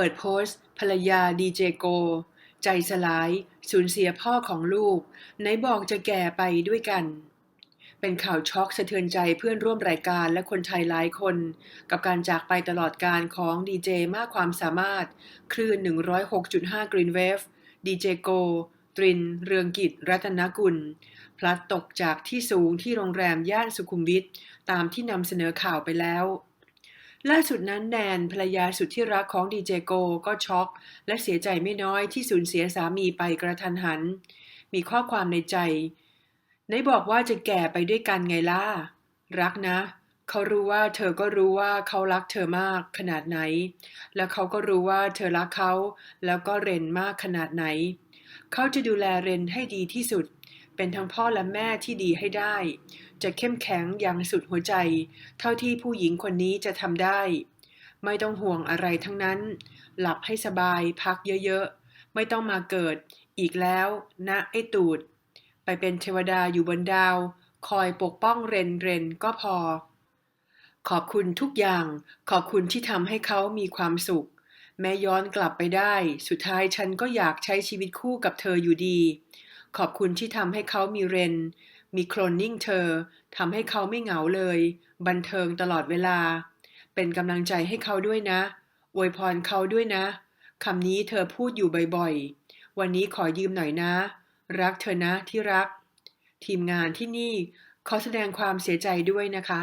เปิดโพสต์ ภรรยาดีเจโก ใจสลาย สูญเสียพ่อของลูก ไหนบอกจะแก่ไปด้วยกัน เป็นข่าวช็อกสะเทือนใจเพื่อนร่วมรายการและคนไทยหลายคน กับการจากไปตลอดการของดีเจมากความสามารถ คลื่น 106.5 Green Wave ดีเจโก ตริน เรืองกิจ รัตนกุล พลัดตกจากที่สูงที่โรงแรมย่านสุขุมวิทตามที่นำเสนอข่าวไปแล้ว ล่าสุดนั้นแนนภรรยาสุดที่รักของดีเจโกก็ช็อก และเสียใจไม่น้อยที่สูญเสียสามีไปกระทันหัน มีข้อความในใจไหนบอกว่าจะแก่ไปด้วยกันไงล่ะ รักนะ เขารู้ว่าเธอก็รู้ว่าเขารักเธอมากขนาดไหน แล้วเขาก็รู้ว่าเธอรักเขา แล้วก็เรนมากขนาดไหน เขาจะดูแลเรนให้ดีที่สุด เป็นทั้งพ่อและแม่ที่ดีให้ได้ จะเข้มแข็งอย่างสุดหัวใจ เท่าที่ผู้หญิงคนนี้จะทำได้ ไม่ต้องห่วงอะไรทั้งนั้น หลับให้สบายพักเยอะๆ ไม่ต้องมาเกิดอีกแล้วนะไอ้ตูด ไปเป็นเทวดาอยู่บนดาว คอยปกป้องเรนเรนก็พอ ขอบคุณทุกอย่าง ขอบคุณที่ทำให้เขามีความสุข แม้ย้อนกลับไปได้ สุดท้ายฉันก็อยากใช้ชีวิตคู่กับเธออยู่ดี ขอบคุณที่ทำให้เขามีเรน มีโคลนนิ่งเธอทำให้เขาไม่เหงาเลย บันเทิงตลอดเวลา เป็นกำลังใจให้เขาด้วยนะอวยพรเขาด้วยนะคำนี้เธอพูดอยู่บ่อยๆ วันนี้ขอยืมหน่อยนะ รักเธอนะที่รัก ทีมงานที่นี่ขอแสดงความเสียใจด้วยนะคะ